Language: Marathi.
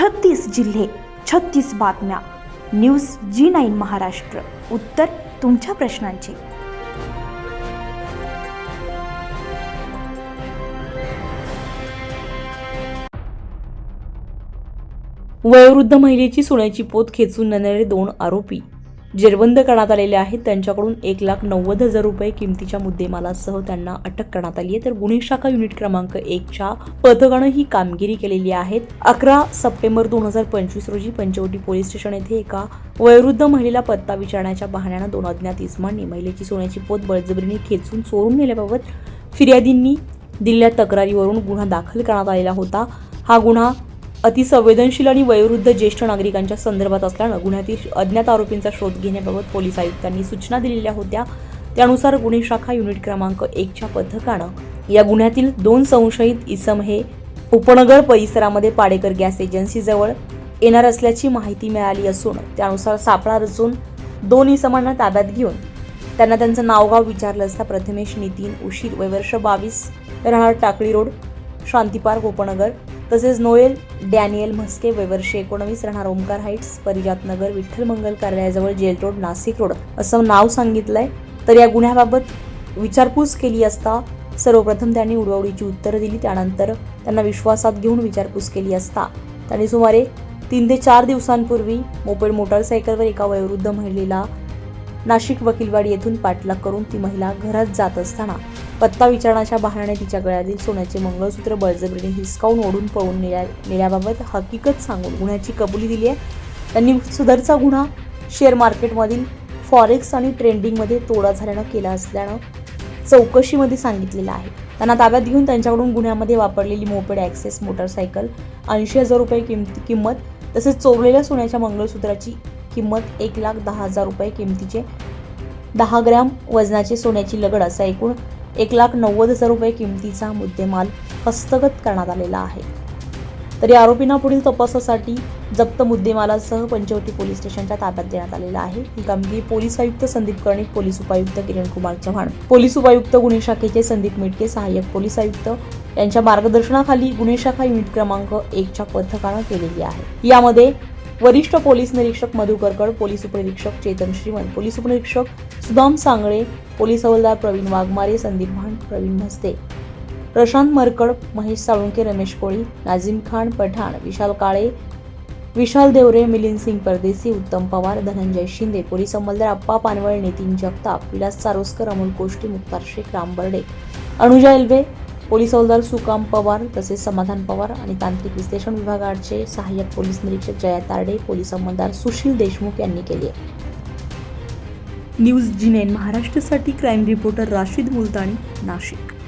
छत्तीस जिल्हे छत्तीस बातम्या. News G nine Maharashtra. उत्तर तुमच्या प्रश्नांची. वयोवृद्ध महिलेची सोन्याची पोत खेचून नेणारे दोन आरोपी. जेरबंद करण्यात आलेले आहेत. त्यांच्याकडून एक लाख नव्वद हजार रुपये किमतीच्या मुद्देमालासह त्यांना अटक करण्यात आली आहे. तर गुन्हे शाखा युनिट क्रमांक एकच्या पथकानं ही कामगिरी केलेली आहे. अकरा सप्टेंबर दोन हजार पंचवीस रोजी पंचवटी पोलीस स्टेशन येथे एका वयोवृद्ध महिलेला पत्ता विचारण्याच्या बहाण्यानं दोन अज्ञात इस्मांनी महिलेची सोन्याची पोत बळजबरीने खेचून चोरून नेल्याबाबत फिर्यादींनी दिलेल्या तक्रारीवरून गुन्हा दाखल करण्यात आलेला होता. हा गुन्हा अतिसंवेदनशील आणि वयोवृद्ध ज्येष्ठ नागरिकांच्या संदर्भात असल्यानं गुन्ह्यातील अज्ञात आरोपींचा शोध घेण्याबाबत पोलीस आयुक्तांनी सूचना दिलेल्या होत्या. त्यानुसार गुन्हे शाखा युनिट क्रमांक एकच्या पथकानं या गुन्ह्यातील दोन संशयित इसम हे उपनगर परिसरामध्ये पाडेकर गॅस एजन्सीजवळ येणार असल्याची माहिती मिळाली असून त्यानुसार सापळा रचून दोन इसमांना ताब्यात घेऊन त्यांना त्यांचं नावगाव विचारलं असता प्रथमेश नितीन उशीर वयवर्ष बावीस राहणार टाकळी रोड शांतीपार्क उपनगर. तसेच नोएल डॅनियल म्हस्के वयवर्षे एकोणवीस राहणार ओमकार हाईट्स परिजात नगर विठ्ठल मंगल कार्यालयाजवळ जेल रोड नाशिक रोड. असं नाव सांगितलंय. तर या गुन्ह्याबाबत विचारपूस केली असता सर्वप्रथम त्यांनी उडवडीची उत्तरं दिली. त्यानंतर त्यांना विश्वासात घेऊन विचारपूस केली असता. त्यांनी सुमारे तीन ते चार दिवसांपूर्वी मोपेड मोटारसायकलवर एका वयोवृद्ध महिलेला नाशिक वकीलवाडी येथून पाठलाग करून ती महिला घरात जात असताना पत्ता विचारण्याच्या बहाण्याने तिच्या गळ्यातील सोन्याचे मंगळसूत्र बळजबरीने हिसकावून ओढून पळून नेल्या नेल्याबाबत हकीकत सांगून गुन्ह्याची कबुली दिली आहे. त्यांनी सुधारचा गुन्हा शेअर मार्केटमधील फॉरेक्स आणि ट्रेंडिंगमध्ये तोडा झाल्यानं केला असल्यानं चौकशीमध्ये सांगितलेलं आहे. त्यांना ताब्यात घेऊन त्यांच्याकडून गुन्ह्यामध्ये वापरलेली मोपेड ॲक्सेस मोटरसायकल ऐंशी हजार रुपये किमती किंमत तसेच चोरलेल्या सोन्याच्या मंगळसूत्राची किंमत एक लाख दहा हजार रुपये किमतीचे दहा ग्रॅम वजनाचे सोन्याची लगड असा एकूण एक लाख नव्वद हजार रुपये किमतीचा मुद्देमाल हस्तगत करण्यात आलेला आहे. तरी आरोपींना पुढील तपासासाठी जप्त मुद्देमालासह पंचवटी पोलीस स्टेशनच्या ताब्यात देण्यात आलेला आहे. ही कामगिरी पोलीस आयुक्त संदीप कर्णिक पोलीस उपायुक्त किरण कुमार चव्हाण पोलीस उपायुक्त गुन्हे शाखेचे संदीप मिटके सहाय्यक पोलीस आयुक्त यांच्या मार्गदर्शनाखाली गुन्हे शाखा युनिट क्रमांक एकच्या पथकानं केलेली आहे. यामध्ये वरिष्ठ पोलीस निरीक्षक मधु करकड पोलीस उपनिरीक्षक चेतन श्रीमंत पोलीस उपनिरीक्षक सुदाम सांगळे पोलीस हवालदार प्रवीण वाघमारे संदीप भांड प्रवीण म्हस्ते प्रशांत मरकड महेश साळुंके रमेश कोळी नाझीम खान पठाण विशाल काळे विशाल देवरे मिलिंद सिंग परदेसी उत्तम पवार धनंजय शिंदे पोलीस अंमलदार अप्पा पानवळ नितीन जगताप विलास चारोस्कर अमोल कोष्टी मुक्तार शेख राम बर्डे अनुजा एल्वे पोलीस हवालदार सुकाम पवार तसेच समाधान पवार आणि तांत्रिक विश्लेषण विभागाचे सहाय्यक पोलीस निरीक्षक जया तारडे पोलीस अंमलदार सुशील देशमुख यांनी केली. आहे न्यूज जिनेन महाराष्ट्रासाठी क्राईम रिपोर्टर राशीद मुलतानी नाशिक.